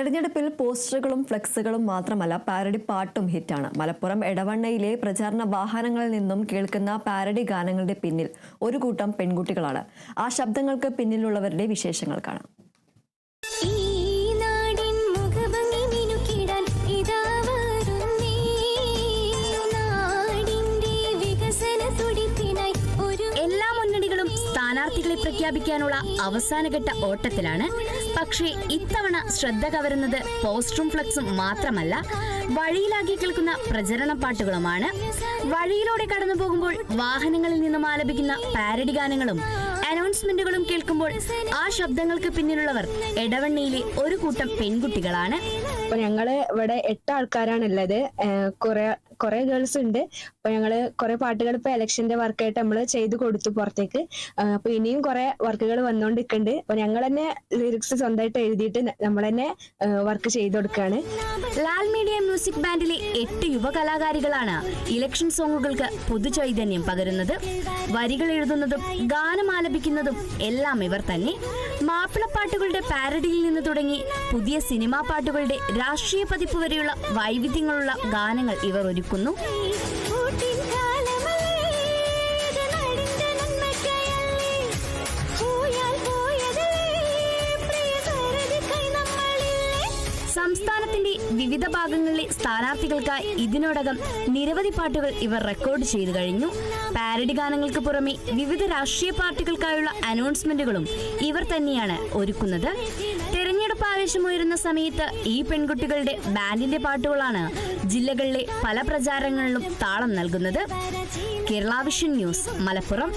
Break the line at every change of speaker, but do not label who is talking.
തെരഞ്ഞെടുപ്പിൽ പോസ്റ്ററുകളും ഫ്ലെക്സുകളും മാത്രമല്ല പാരഡി പാട്ടും ഹിറ്റാണ്. മലപ്പുറം എടവണ്ണയിലെ പ്രചാരണ വാഹനങ്ങളിൽ നിന്നും കേൾക്കുന്ന പാരഡി ഗാനങ്ങളുടെ പിന്നിൽ ഒരു കൂട്ടം പെൺകുട്ടികളാണ്. ആ ശബ്ദങ്ങൾക്ക് പിന്നിലുള്ളവരുടെ വിശേഷങ്ങൾ കാണാം.
സ്ഥാനാർത്ഥികളെ പ്രഖ്യാപിക്കാനുള്ള അവസാനഘട്ട ഓട്ടത്തിലാണ്. പക്ഷേ ഇത്തവണ ശ്രദ്ധ കവരുന്നത് പോസ്റ്ററും ഫ്ലക്സും മാത്രമല്ല വഴിയിലാകെ കേൾക്കുന്ന പ്രചരണ പാട്ടുകളുമാണ്. വഴിയിലൂടെ കടന്നു പോകുമ്പോൾ വാഹനങ്ങളിൽ നിന്നും ആലപിക്കുന്ന പാരഡി ഗാനങ്ങളും അനൗൺസ്മെന്റുകളും കേൾക്കുമ്പോൾ ആ ശബ്ദങ്ങൾക്ക് പിന്നിലുള്ളവർ എടവണ്ണയിലെ ഒരു കൂട്ടം പെൺകുട്ടികളാണ്.
അപ്പൊ ഞങ്ങൾ ഇവിടെ എട്ട് ആൾക്കാരാണ് ഉള്ളത്. കുറെ കുറെ ഗേൾസ് ഉണ്ട്. അപ്പൊ ഞങ്ങൾ കുറെ പാട്ടുകൾ ഇപ്പൊ എലക്ഷന്റെ വർക്കായിട്ട് നമ്മൾ ചെയ്തു കൊടുത്തു പുറത്തേക്ക്. അപ്പൊ ഇനിയും കുറെ വർക്കുകൾ വന്നുകൊണ്ടിരിക്കുന്നുണ്ട് അപ്പൊ ഞങ്ങൾ തന്നെ ലിറിക്സ് സ്വന്തമായിട്ട് എഴുതിയിട്ട് നമ്മൾ തന്നെ വർക്ക് ചെയ്തു കൊടുക്കുകയാണ്
ലാൽ മീഡിയ മ്യൂസിക് ബാൻഡിലെ എട്ട് യുവ കലാകാരികളാണ് ഇലക്ഷൻ സോങ്ങുകൾക്ക് പുതുചൈതന്യം പകരുന്നത്. വരികൾ എഴുതുന്നതും ഗാനം ആലപിക്കുന്നതും എല്ലാം ഇവർ തന്നെ. മാപ്പിളപ്പാട്ടുകളുടെ പാരഡിയിൽ നിന്ന് തുടങ്ങി പുതിയ സിനിമാ പാട്ടുകളുടെ രാഷ്ട്രീയ പതിപ്പ് വരെയുള്ള വൈവിധ്യങ്ങളുള്ള ഗാനങ്ങൾ ഇവർ ഒരുക്കുന്നു
നമ്മളില്ലേ
സംസ്ഥാനത്തിന്റെ വിവിധ ഭാഗങ്ങളിലെ സ്ഥാനാർത്ഥികൾക്കായി ഇതിനോടകം നിരവധി പാട്ടുകൾ ഇവർ റെക്കോർഡ് ചെയ്തു കഴിഞ്ഞു. പാരഡി ഗാനങ്ങൾക്ക് പുറമെ വിവിധ രാഷ്ട്രീയ പാർട്ടികൾക്കായുള്ള അനൗൺസ്മെന്റുകളും ഇവർ തന്നെയാണ് ഒരുക്കുന്നത്. ആവേശമുയരുന്ന സമയത്ത് ഈ പെൺകുട്ടികളുടെ ബാൻഡിന്റെ പാട്ടുകളാണ് ജില്ലകളിലെ പല പ്രചാരങ്ങളിലും താളം നൽകുന്നത്. Kerala vision news Malappuram.